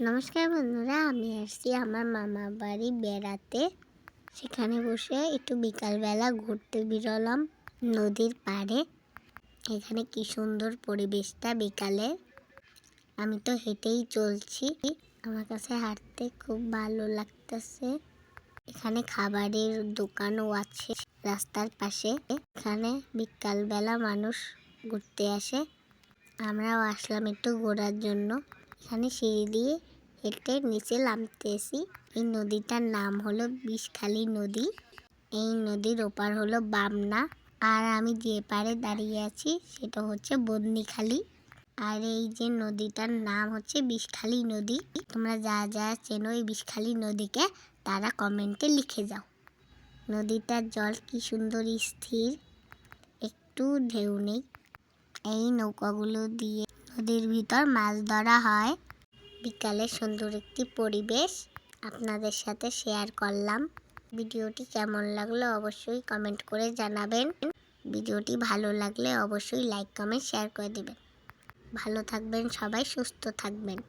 নমস্কার বন্ধুরা, আমি আসছি আমার মামা বাড়ি বেড়াতে। সেখানে বসে একটু বিকালবেলা ঘুরতে বেরোলাম নদীর পাড়ে। এখানে কি সুন্দর পরিবেশটা বিকালে। আমি তো হেঁটেই চলছি। আমার কাছে হাঁটতে খুব ভালো লাগতেছে। এখানে খাবারের দোকানও আছে রাস্তার পাশে। এখানে বিকালবেলা মানুষ ঘুরতে আসে। আমরাও আসলাম একটু ঘোরার জন্য। এখানে সিঁড়ি দিয়ে হেঁটে নিচে নামতেছি। এই নদীটার নাম হলো বিষখালী নদী। এই নদীর ওপার হলো বামনা। আর আমি যে পারে দাঁড়িয়ে আছি, সেটা হচ্ছে বন্দিখালি। আর এই যে নদীটার নাম হচ্ছে বিষখালী নদী। তোমরা যা যা চেনো এই বিষখালী নদীকে, তারা কমেন্টে লিখে যাও। নদীটার জল কি সুন্দর, স্থির। একটু ঢেউ নেই। এই নৌকাগুলো দিয়ে নদীর ভিতর মাছ ধরা হয়। বিকালে সুন্দর একটি পরিবেশ আপনাদের সাথে শেয়ার করলাম। ভিডিওটি কেমন লাগল অবশ্যই কমেন্ট করে জানাবেন। ভিডিওটি ভালো লাগলে অবশ্যই লাইক কমেন্ট শেয়ার করে দেবেন। ভালো থাকবেন সবাই, সুস্থ থাকবেন।